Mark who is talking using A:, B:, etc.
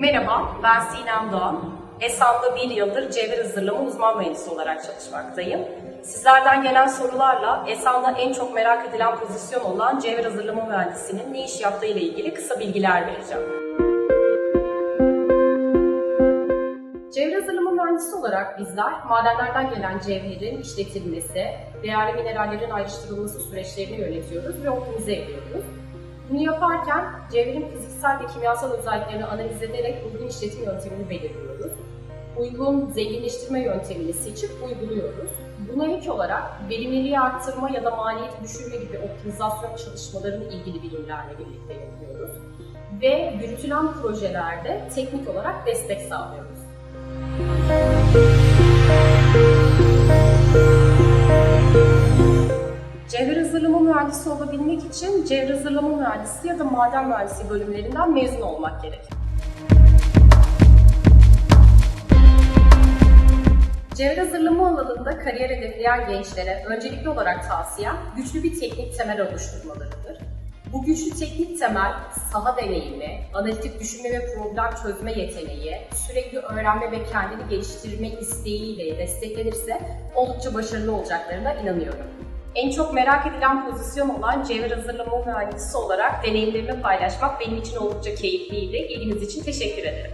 A: Merhaba, ben Sinem Doğan. Esan'da bir yıldır cevher hazırlama uzman mühendisi olarak çalışmaktayım. Sizlerden gelen sorularla Esan'da en çok merak edilen pozisyon olan cevher hazırlama mühendisinin ne iş yaptığı ile ilgili kısa bilgiler vereceğim. Cevher hazırlama mühendisi olarak bizler madenlerden gelen cevherin işletilmesi, değerli minerallerin ayrıştırılması süreçlerini yönetiyoruz ve optimize ediyoruz. Bunu yaparken cevherin fiziksel ve kimyasal özelliklerini analiz ederek uygun işletim yöntemini belirliyoruz. Uygun zenginleştirme yöntemini seçip uyguluyoruz. Buna ek olarak verimliliği arttırma ya da maliyeti düşürme gibi optimizasyon çalışmalarını ilgili bilimlerle birlikte yapıyoruz. Ve yürütülen projelerde teknik olarak destek sağlıyoruz. Hazırlama mühendisi olabilmek için cevher hazırlama mühendisi ya da maden mühendisi bölümlerinden mezun olmak gerekir. Cevher hazırlama alanında kariyer hedefleyen gençlere öncelikli olarak tavsiyem güçlü bir teknik temel oluşturmalarıdır. Bu güçlü teknik temel, saha deneyimi, analitik düşünme ve problem çözme yeteneği, sürekli öğrenme ve kendini geliştirme isteğiyle desteklenirse oldukça başarılı olacaklarına inanıyorum. En çok merak edilen pozisyon olan cevher hazırlama mühendisi olarak deneyimlerimi paylaşmak benim için oldukça keyifliydi. İlginiz için teşekkür ederim.